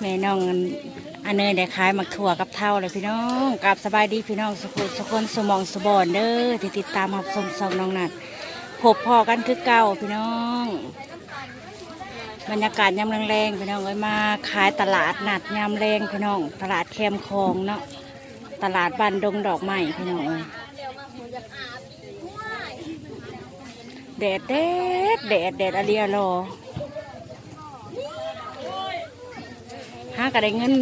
แม่น้องอันเนยได้ขายหมักถั่วกับเท่าเลยพี่น้องกลับสบายดีพี่น้องสุขสุคนสมองสบอนเด้อที่ติดตามรับชมซองน้องนัดพบพอกันคือเก่าพี่น้องบรรยากาศยามแรงๆพี่น้องเอ้ยมาขายตลาดนัดยามแรงพี่น้อง ตลาดแคมคลองเนาะตลาดบ้านดงดอกไม้พี่น้องเอ้ยแดดแดดแดดแดดอะไรอะรอ ห้าก็ได้เงิน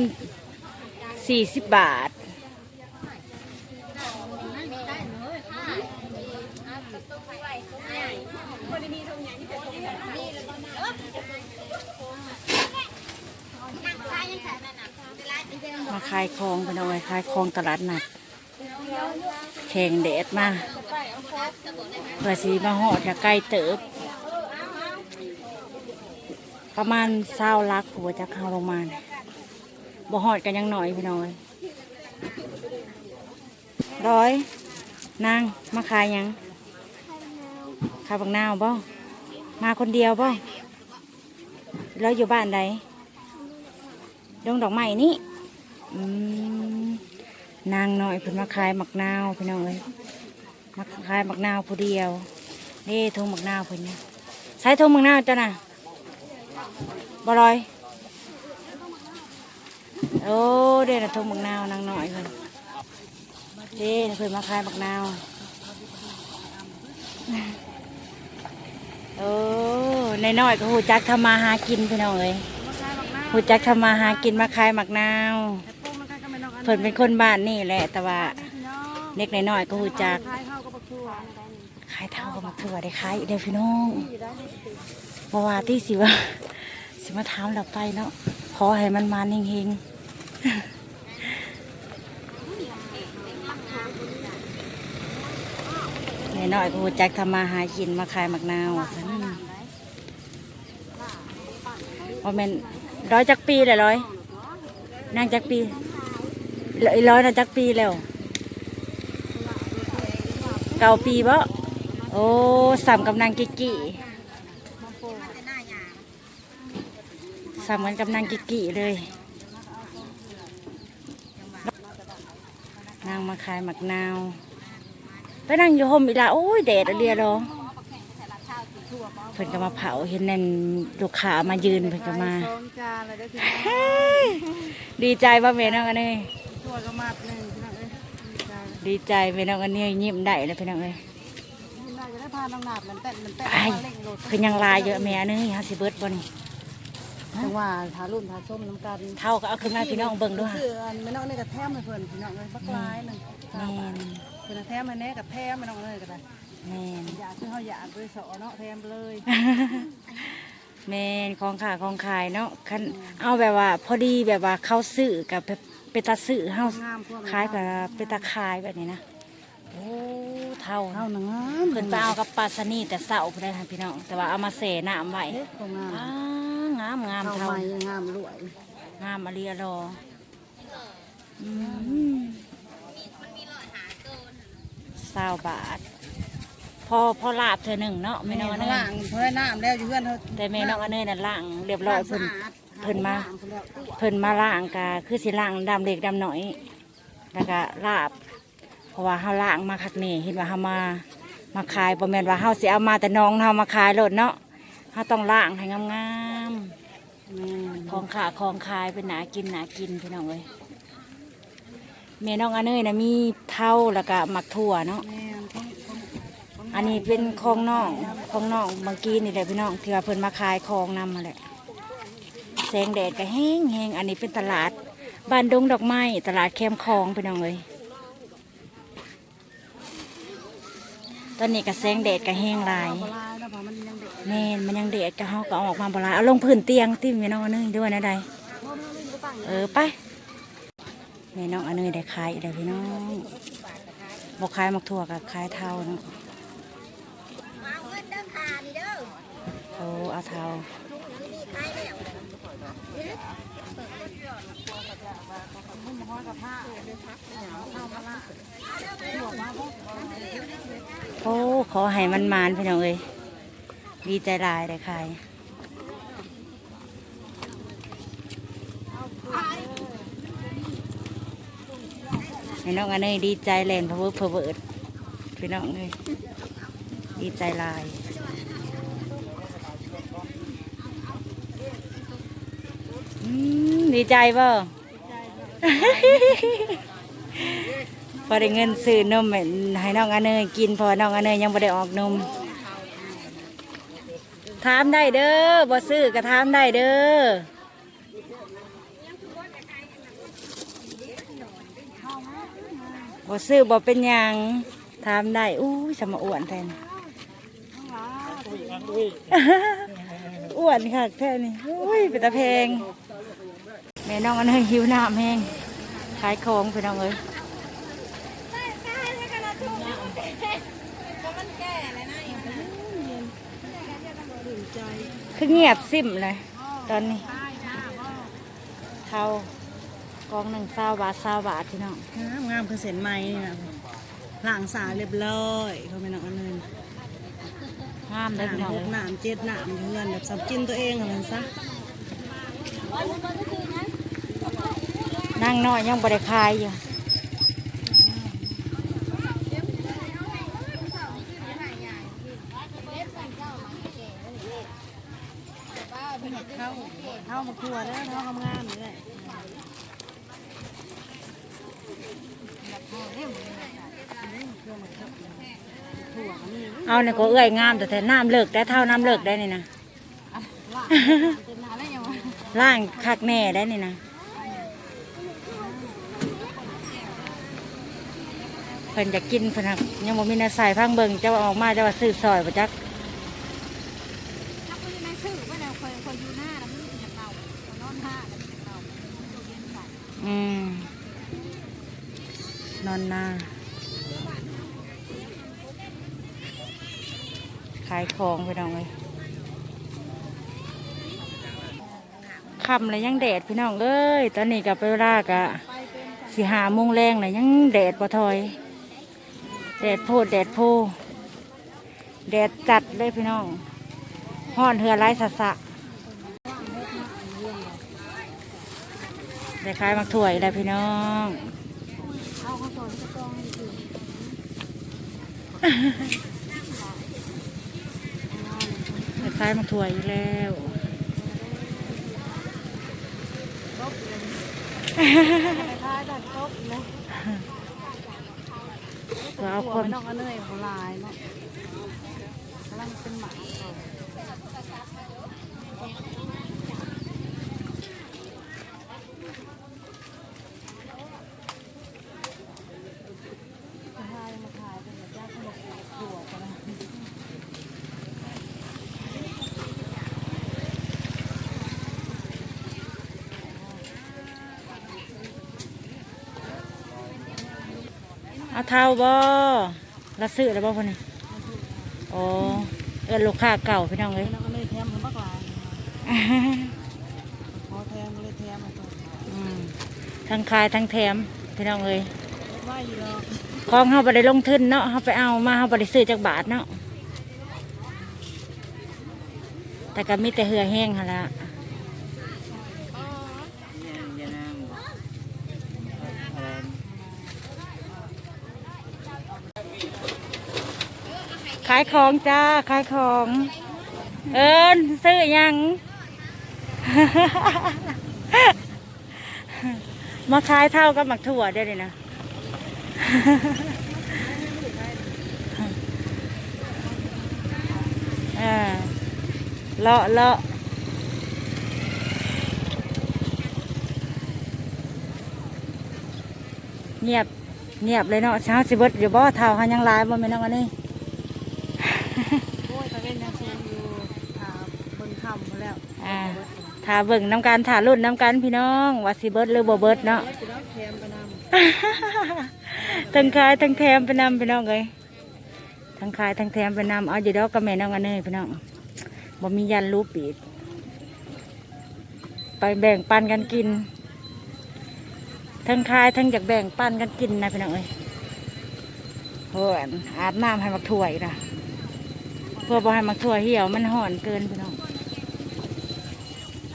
สี่สิบบาท มาขายของพี่น้องเอ้ยขายของตลาดนัดแข่งแดดมาเพื่อสีมาหอดจะใกล้เติบ ประมาณเศร้าลักหัวจะเข้าลงมาเนี่ย บ่หอดกันยังหน่อยพี่น้อยร้อยนางมาขายยังขายบักนาวบ่มาคนเดียวบ่แล้วอยู่บ้านใดดงดอกไม้นี่อืมนางหน่อยเพิ่นมาขายบักนาวพี่น้องเอ้ยมาขายบักนาวผู้เดียวนี่ทงบักนาวเพิ่นเนี่ยใช้ทงบักนาวจ้ะน่ะบ่ลอย โอ้เด่นทุ่งบักนาว นางหน่อยเพิ่นเด่นเพิ่นมาขายบักนาว โอ้ในน้อยก็หูจักทำมาหากินพี่น้องเอ้ยหูจักทำมาหากินมาขายบักนาวเพิ่นเป็นคนบ้านนี่แหละ แต่ว่าเด็กน้อยก็หูจักขายเท่ากับบักถั่วได้ขายอีกเด้พี่น้องเพราะว่าที่สิว่าสิมาถามเราไปเนาะ ขอให้มันมาเฮงๆแม่น้อยกูจักทำมาหากินมาขายมักนาวซั่นว่าแม่นร้อยจักปีเลยร้อยนางจักปีร้อยร้อยนะจักปีแล้วเก้าปีบ่โอ้สามกับนางกิก สามเหมือนกับนางกิกกี้เลย นางมาขายหมักนาว ไปนั่งอยู่ห่มอีกละโอ้ยแดดอะเดียวรอเพิ่นก็มาเผาเห็นนั่นลูกค้ามายืนเพิ่นก็มาสองจานเลยได้อพี่น้องเฮ้ยดีใจว่าแม่น้องอันนี้ตัวก็มาหนึ่งพี่น้องเอ้ยดีใจเลยดีใจแม่น้องอันนี้ยิ้มได้แล้วพี่น้องเอ้ยนี่น่าจะได้พาน้องหนาดมันเต้นมันเต้นไอ้มาเล่งโลดคือยังลายเยอะแม่อันนี้ฮะสิเบิร์ดบ่นี่ จังหวะทารุ่นทาส้มน้ำกันเท่าก็เอาขึ้นมาให้พี่น้องเบิ่งด้วยเสื้ออันไม่น้องนี่กับแทมให้เพิ่นพี่น้องเลยบักลายหนึ่งแม่นเพิ่นเอาแทมมาแน่กับแทมไม่น้องเลยก็ได้แม่นอยากคือเขาอยากไปสอเนาะแทมไปเลย แม่นของขาของขายเนาะคันเอาแบบว่า พอดีแบบว่าเข้าซื้อกับเป็นตาซื้อเฮางามพวกขายกับเป็นตาขายแบบนี้นะโอ้เท่าเท่าเนาะหนังงามเพิ่นไปเอากับปลาสนีแต่เสาพุ่นได้ค่ะพี่น้องแต่ว่าเอามาเสน้ำไว้เอ๊ะตรงงามอ้างามงามเท่าเท่าไม้งามรวยงามอรีอรออืมสาวบาท พอพอลาบเธอหนึ่งเนาะไม่น้องอันเนล่ายงเพิ่นได้น้ำแล้วอยู่เพื่อนเขาแต่แม่น้องอันเนยน่ะล่างเรียบร้อยเพิ่นสะอาดเพิ่นมาล้งเพิ่นแล้วตัวเพิ่นมาล่างกะคือสิล่างดำเล็กดำหน่อย แล้วก็ลาบ เพราะว่าเฮาล่างมาคักนี่เห็นว่าเฮามา มาขายบ่แม่นว่าเฮาสิเอามาแต่น้องเฮามาขายโลดเนาะ เฮาต้องล่างให้งามแม่ๆของขาของขายเป็นหนากินหนากินพี่น้องเอ้ยแม่น้องอันเนยน่ะมีเท่าแล้วก็หมักถั่วเนาะแม่ของของของอันนี้เป็นของน้องของน้องเมื่อกี้นี่แหละพี่น้องที่ว่าเพิ่นมาขายของนำมาแหละแสงแดดก็แห้งแห้งอันนี้เป็นตลาดบ้านดงดอกไม้ตลาดแคมคลองพี่น้องเลยตอนนี้ก็แสงแดดก็แห้งหลายปลา แล้วพอมันยังเด็กแม่นมันยังแดก็เฮาก็ออกมาบลาเอาลงพื้นเตียงที่แม่น้องอันเนยด้วยนะใดเออไปแม่น้องอันเนยได้ขายอีกแล้วพี่น้องบอกขายหมักถั่วกับขายเท่าเนาะเอาเอค่ะนี่เด้อโอ้เอาเท่าโอ้ขอให้มันมานพี่น้องเอ้ย ดีใจลายเลยใคระพี่น้องอันนี้ดีใจแลนพะเวิร์ดพะเวิร์ดพี่น้องเลยดีใจลายอืมดีใจบ่พอได้เงินซื้อนมให้น้องอันเนยกินพอน้องอันเนยยังไม่ได้ออกนม ถามได้เด้อบ่ซื้อก็ถามได้เด้อบ่ซื้อบ่เป็นหยังถามได้อู้ยสมอ้วนแทนอ้วนค่ะแค่นี้อุ้ยเป็นตาเพลงแม่น้องอันเนยหิวน้ำแห้งขายของไปน้องเอ้ย คือเงียบซิมเลย ตอนนี้เท่ากองหนึ่งเศร้าบาทเศร้าบาทพี่น้องงามงามคือเส้นไหมนี่นะล้างสาเรียบร้อยเขาไม่นอกอันนึงงามเลยพี่น้องหเอ้กยน้ำเจ็ดน้ำอยู่เพื่อนแบบสับกินตัวเองอะไรซะนั่งน้อยยังบริคายอยู่ เข้าเข้ามาครัวแล้วเข้าทำงานนี่แหละเอาเนี่ยก็เอื้อยงามแต่แต่น้ำเลิกได้เท่าน้ำเลิกได้นี่นะล่างคักแน่ได้นี่นะเพิ่นจะกินเพิ่นหักยังบ่มีนาใส่พังเบิงจะว่าออกมาจะว่าซื้อซอยบ่จัก ถ้าคุณไม่ซื้อก็เดี๋ยวคอยคอยอยู่หน้าแล้วมันจะเก่านอนห้าแล้วมันจะเก่า อืมนอนนา ขายของพี่น้องเลยคำเลยยังแดดพี่น้องเอ้ย ตอนนี้กับไปเวลากะสิหาโมงแรงเลยยังแดดปะทอย แดดโพดแดดโพแดดจัดเลยพี่น้องห้อนเหือไรสะสะได้ขายมักถั่วยแล้วพี่น้อง เอา ข้าวสารกระตองอยู่ได้ขายมักถั่วยอีกแล้วคล้ายๆแบบครบเลยเพื่อเอาตัวคนไม่นอกอันเลยโบราณเนาะกำลังเป็นหมา เขาเอาเท่าบ่ละซื้อแล้วบ่พอนี่โอ้เอินลูกค้าเก่าพี่น้องเลยไม่นอกอันเลยแถมมันมากกว่าพอแถมเลยแถมมาตัวอืมทั้งขายทั้งแถมพี่น้องเลยว่าอยู่แล้วของเขาไปได้ลงทุนเนาะเขาไปเอามาเขาไปได้ซื้อจากบาทเนาะแต่ก็มีแต่เหือแห้งหั่นละ ขายของจ้า ขายของ เอิญซื้อยัง มาขายเท่ากับหมักถั่วได้เลยนะ อ่า เลาะเลาะเงียบเงียบเลยเนาะเช้าสิเบิดอยู่บ่เท่าหันยังหลายบ่แม่น้องอันนี้ โอ้ยตะเวนยังซูมอยู่ถาเบิ่งคำมาแล้วอ่าถ้าเบิ่งน้ำกันถ้ารุ่นน้ำกันพี่น้องว่าสิเบิดหรือบ่เบิดเนาะเดี๋ยวจะได้แถมไปนทั้งขายทั้งแถมไปนำพี่น้องเลยทั้งขายทั้งแถมไปนำเอาอยู่ดอกกับแม่น้องอันเนยพี่น้องบ่มียันรูปปีดไปแบ่งปันกันกิน ทั้งขายทั้งอยากแบ่งปันกันกินนะพี่น้องเอ้ยโอ้ยอาบน้ำให้มักถั่วอีกนะ เพื่อบ่ให้มักถั่วเหี่ยวมันห่อนเกินพี่น้อง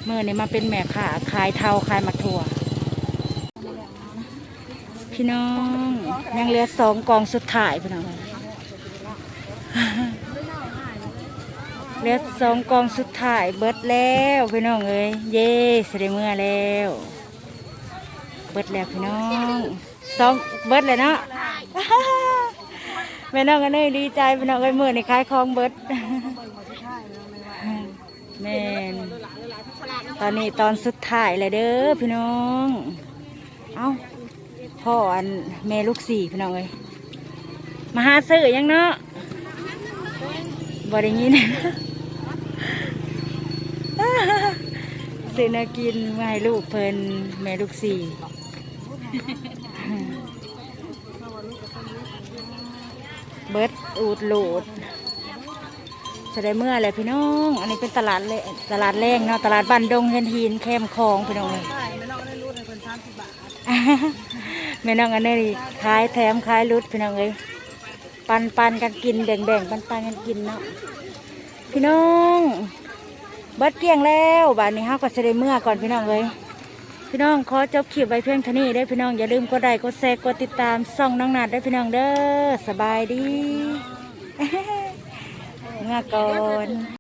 เมื่อนี้มาเป็นแม่ค้าขายเทาขายมักถั่ว พี่น้องยังเหลือสองกองสุดท้ายพี่น้องเหลือสองกองสุดท้ายเบิดแล้วพี่น้องเอ้ยเย่เสได็จเมื่อแล้ว เบิดแล้วพี่น้องสองเบิดเลยเนาะ แม่น้องกันเลยดีใจพี่น้องเอ้มื่อในขายของเบิดแม่นตอนนี้ตอนสุดท้ายเลยเด้อพี่น้อง เอ้าพ่ออันแม่ลูกสี่พี่น้องเอ้ยมาหาซื้อยังเนาะบริงี้นะซื้อนากินมาให้ลูกเพิ่นแม่ลูกสี่ เบิร์ดอูดโหลดจะได้เมื่อไรพี่น้อง อันนี้เป็นตลาดเลตลาดแรงเนาะตลาดบ้านดงเฮนฮีนแคมคลองพี่น้องเลยใช่ไม่ต้องได้รู้ในคนสามสิบบาทแม่น้องอันนี้ขายแถมขายรุดพี่น้องเลยปันปันกันกินแบ่งแบ่งปันปันกันกินเนาะพี่น้อง เบิดเกลี้ยงแล้วบ้านนี้ห้าก็จะได้เมื่อก่อนพี่น้องเลย พี่น้องขอจบคลิปไว้เพียงเท่านี้ได้พี่น้องอย่าลืมกดไลค์กดแชร์กดติดตามส่องน้องนัดได้พี่น้องเด้อสบายดีเมื่อก่อน